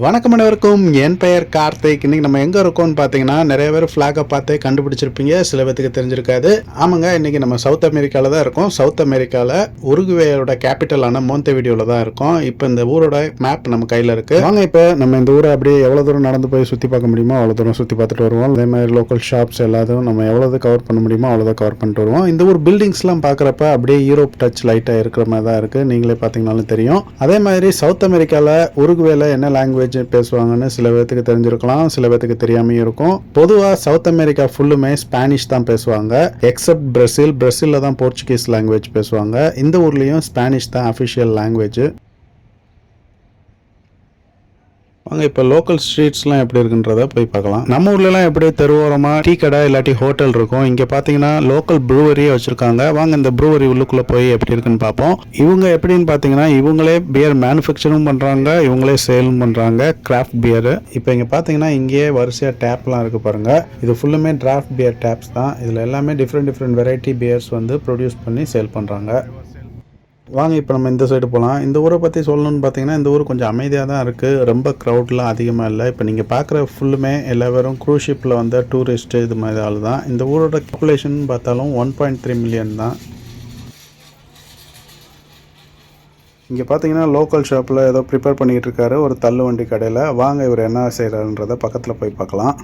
வணக்கம் அனைவருக்கும். என் பெயர் கார்த்திக். இன்னைக்கு நம்ம எங்க இருக்கோம்னு பார்த்தீங்கன்னா நிறைய பேர் ஃபிளாகை பார்த்தே கண்டுபிடிச்சிருப்பீங்க. சில பேத்துக்கு தெரிஞ்சிருக்காது. ஆமாங்க இன்னைக்கு நம்ம சவுத் அமெரிக்கால தான் இருக்கோம். சவுத் அமெரிக்கால உருகுவேயோட கேபிட்டலான மோந்தே வீடியோல தான் இருக்கோம். இப்போ இந்த ஊரோட மேப் நம்ம கையில இருக்கு. வாங்க இப்போ நம்ம இந்த ஊரை அப்படியே எவ்வளவு தூரம் நடந்து போய் சுத்தி பார்க்க முடியுமோ அவ்வளவு தூரம் சுத்தி பார்த்துட்டு வருவோம். அதே மாதிரி லோக்கல் ஷாப்ஸ் எல்லாத்தையும் நம்ம எவ்வளவு கவர் பண்ண முடியுமோ அவ்வளோதான் கவர் பண்ணிட்டு வருவோம். இந்த ஊர் பில்டிங்ஸ்லாம் பார்க்குறப்ப அப்படியே யூரோப் டச் லைட்டாக இருக்கிற மாதிரி தான் இருக்கு. நீங்களே பார்த்தீங்கனாலும் தெரியும். அதே மாதிரி சவுத் அமெரிக்காவில் உருகுவேல என்ன லாங்குவேஜ் பேசுவாங்கன்னு சில பேர்த்துக்கு தெரிஞ்சிருக்கலாம் சில பேர்த்துக்கு தெரியாமையும் இருக்கும். பொதுவாக சவுத் அமெரிக்கா ஃபுல்லுமே ஸ்பானிஷ் தான் பேசுவாங்க. எக்ஸப்ட் பிரசில் பிரசிலில் தான் போர்ச்சுகீஸ் லாங்குவேஜ் பேசுவாங்க. இந்த ஊர்லேயும் ஸ்பானிஷ் தான் அஃபிஷியல் லாங்குவேஜ் வாங்க இப்போ லோக்கல் ஸ்ட்ரீட்ஸ்லாம் எப்படி இருக்குன்றத போய் பார்க்கலாம். நம்ம ஊர்லலாம் எப்படி? தெருவோரமாக டீ கடை இல்லாட்டி ஹோட்டல் இருக்கும். இங்கே பார்த்தீங்கன்னா லோக்கல் ப்ரூவரியே வச்சுருக்காங்க. வாங்க இந்த ப்ரூவரி உள்ளுக்குள்ளே போய் எப்படி இருக்குன்னு பார்ப்போம். இவங்க எப்படின்னு பார்த்தீங்கன்னா இவங்களே பியர் மேனுஃபேக்சரும் பண்ணுறாங்க இவங்களே சேலும் பண்ணுறாங்க கிராஃப்ட் பியர் இப்போ இங்கே பார்த்தீங்கன்னா இங்கேயே வரிசையாக டேப்லாம் இருக்குது பாருங்கள் இது ஃபுல்லுமே டிராஃப்ட் பியர் டேப்ஸ் தான். இதில் எல்லாமே டிஃப்ரெண்ட் டிஃப்ரெண்ட் வெரைட்டி பியர்ஸ் வந்து ப்ரொடியூஸ் பண்ணி சேல் பண்ணுறாங்க வாங்க இப்போ நம்ம இந்த சைடு போகலாம் இந்த ஊரை பற்றி சொல்லணும்னு பார்த்தீங்கன்னா இந்த ஊர் கொஞ்சம் அமைதியாக தான் இருக்குது ரொம்ப க்ரௌட்லாம் அதிகமாக இல்லை. இப்போ நீங்கள் பார்க்குற ஃபுல்லுமே எல்லாரும் க்ரூஸ் ஷிப்பில் வந்த டூரிஸ்ட்டு இது மாதிரி ஆள் தான். இந்த ஊரோட பாப்புலேஷன் பார்த்தாலும் ஒன் பாயிண்ட் த்ரீ மில்லியன் தான். இங்கே பார்த்தீங்கன்னா லோக்கல் ஷாப்பில் ஏதோ ப்ரிப்பேர் பண்ணிக்கிட்டு இருக்காரு. ஒரு தள்ளு வண்டி கடையில். வாங்க இவர் என்ன செய்கிறாருன்றதை பக்கத்தில் போய் பார்க்கலாம்.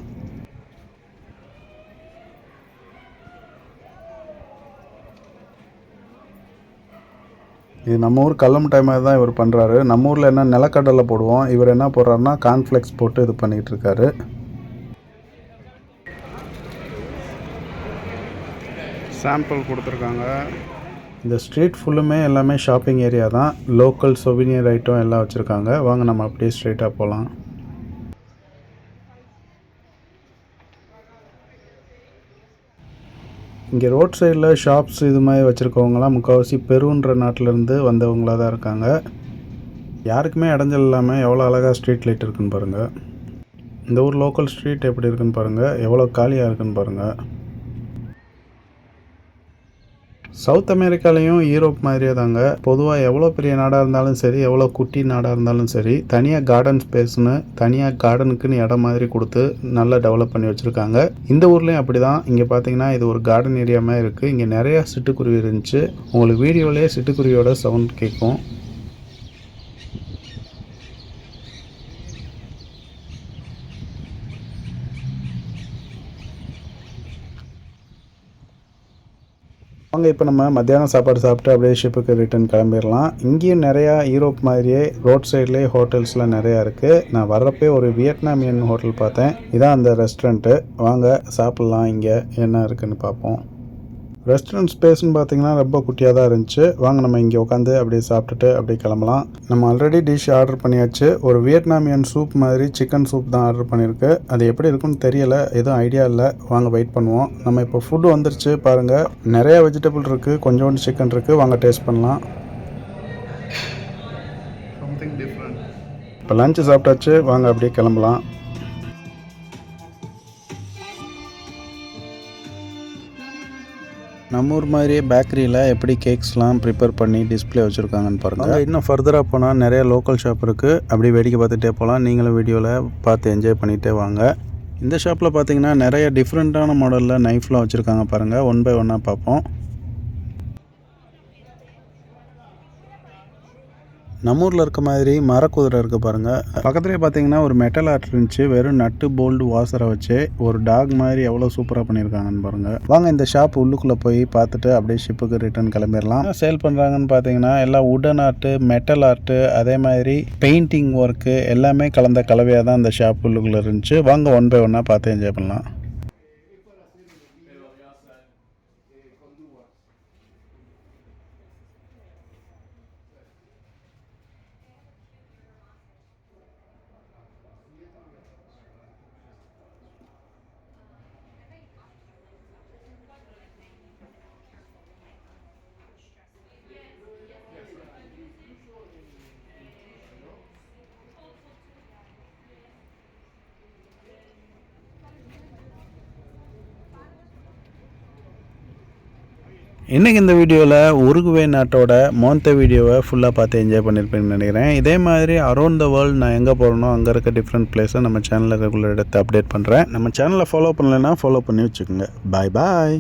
இது நம்ம ஊர் கல்லம் டைம் தான் இவர் பண்ணுறாரு நம்ம ஊரில் என்ன நிலக்கடலை போடுவோம் இவர் என்ன போடுறாருன்னா கார்ன்ஃப்ளெக்ஸ் போட்டு இது பண்ணிகிட்டு இருக்காரு. சாம்பிள் கொடுத்துருக்காங்க. இந்த ஸ்ட்ரீட் ஃபுல்லுமே எல்லாமே ஷாப்பிங் ஏரியா தான். லோக்கல் சொவினியர் ஐட்டம் எல்லாம் வச்சுருக்காங்க. வாங்க நம்ம அப்படியே ஸ்ட்ரெயிட்டாக போகலாம் இங்கே ரோட் சைடில் ஷாப்ஸ் இது மாதிரி வச்சுருக்கவங்களாம் முக்கால்வாசி பெருன்ற நாட்டிலேருந்து வந்தவங்களாக தான் இருக்காங்க. யாருக்குமே இடைஞ்சல் இல்லாமல் எவ்வளோ அழகாக ஸ்ட்ரீட் லைட் இருக்குன்னு பாருங்கள் இந்த ஊர் லோக்கல் ஸ்ட்ரீட் எப்படி இருக்குன்னு பாருங்கள் எவ்வளோ காலியாக இருக்குன்னு பாருங்கள் சவுத் அமெரிக்காலையும் யூரோப் மாதிரியே தாங்க. பொதுவாக எவ்வளோ பெரிய நாடாக இருந்தாலும் சரி எவ்வளோ குட்டி நாடாக இருந்தாலும் சரி தனியாக கார்டன் ஸ்பேஸ்னு தனியாக கார்டனுக்குன்னு இடம் மாதிரி கொடுத்து நல்லா டெவலப் பண்ணி வச்சுருக்காங்க. இந்த ஊர்லேயும் அப்படி தான் இங்கே பார்த்தீங்கன்னா இது ஒரு கார்டன் ஏரியா மாதிரி இருக்குது இங்கே நிறையா சிட்டுக்குருவி இருந்துச்சு. உங்களுக்கு வீடியோலேயே சிட்டுக்குருவியோட சவுண்ட் கேட்கும். வாங்க இப்போ நம்ம மத்தியானம் சாப்பாடு சாப்பிட்டு அப்படியே ஷிப்புக்கு ரிட்டர்ன் கிளம்பிடலாம். இங்கேயும் நிறையா யூரோப் மாதிரியே ரோட் சைட்லேயே ஹோட்டல்ஸ்லாம் நிறையா இருக்குது நான் வர்றப்பே ஒரு வியட்நாமியன் ஹோட்டல் பார்த்தேன். இதான் அந்த ரெஸ்டாரண்ட்டு வாங்க சாப்பிட்லாம் இங்கே என்ன இருக்குதுன்னு பார்ப்போம். ரெஸ்டாரண்ட் ஸ்பேஸ்னு பார்த்தீங்கன்னா ரொம்ப குட்டியாக தான் இருந்துச்சு. வாங்க நம்ம இங்கே உட்காந்து அப்படியே சாப்பிட்டுட்டு அப்படியே கிளம்பலாம். நம்ம ஆல்ரெடி டிஷ் ஆர்டர் பண்ணியாச்சு. ஒரு வியட்நாமியன் சூப் மாதிரி சிக்கன் சூப் தான் ஆர்டர் பண்ணியிருக்கு. அது எப்படி இருக்குன்னு தெரியல. எதுவும் ஐடியா இல்லை. வாங்க வெயிட் பண்ணுவோம். நம்ம இப்போ ஃபுட்டு வந்துருச்சு பாருங்கள் நிறைய வெஜிடபிள் இருக்குது கொஞ்சோண்டு சிக்கன் இருக்குது வாங்க டேஸ்ட் பண்ணலாம். இப்போ லஞ்சு சாப்பிட்டாச்சு. வாங்க அப்படியே கிளம்பலாம். நம்ம ஊர் மாதிரியே பேக்கரியில் எப்படி கேக்ஸ்லாம் ப்ரிப்பேர் பண்ணி டிஸ்பிளே வச்சுருக்காங்கன்னு பாருங்கள் இன்னும் ஃபர்தராக போனால் நிறைய லோக்கல் ஷாப் இருக்குது அப்படியே வேடிக்கை பார்த்துட்டே போகலாம் நீங்களும் வீடியோவில் பார்த்து என்ஜாய் பண்ணிகிட்டே வாங்க. இந்த ஷாப்பில் பார்த்தீங்கன்னா நிறைய டிஃப்ரெண்ட்டான மாடலில் நைஃப்லாம் வச்சுருக்காங்க பாருங்கள் ஒன் பை ஒன்னாக பார்ப்போம். நம்ம ஊரில் இருக்க மாதிரி மரக்குதிரை இருக்குது பாருங்கள் பக்கத்துலேயே பார்த்தீங்கன்னா ஒரு மெட்டல் ஆர்ட் இருந்துச்சு. வெறும் நட்டு போல்டு வாசரை வச்சு ஒரு டாக் மாதிரி எவ்வளோ சூப்பராக பண்ணியிருக்காங்கன்னு பாருங்கள் வாங்க இந்த ஷாப் உள்ளுக்குள்ளே போய் பார்த்துட்டு அப்படியே ஷிப்புக்கு ரிட்டர்ன் கிளம்பிடலாம். சேல் பண்ணுறாங்கன்னு பார்த்தீங்கன்னா எல்லாம் உடன் ஆர்ட்டு மெட்டல் ஆர்ட்டு அதே மாதிரி பெயிண்டிங் ஒர்க்கு எல்லாமே கலந்த கலவையாக தான் அந்த ஷாப் உள்ளுக்குள்ளே இருந்துச்சு. வாங்க ஒன் பை ஒன்னாக பார்த்து என்ஜாய் பண்ணலாம். இன்றைக்கி இந்த வீடியோவில் உருகுவே நாட்டோட மோந்த வீடியோவை ஃபுல்லாக பார்த்து என்ஜாய் பண்ணியிருப்பேன்னு நினைக்கிறேன். இதே மாதிரி அரௌண்ட் த வேர்ல்டு நான் எங்கே போகிறனோ அங்கே இருக்க டிஃப்ரெண்ட் பிளேஸை நம்ம சேனலில் ரெகுலர் எடுத்து அப்டேட் பண்ணுறேன் நம்ம சேனலை ஃபாலோ பண்ணலைன்னா ஃபாலோ பண்ணி வச்சுக்கோங்க. பாய் பாய்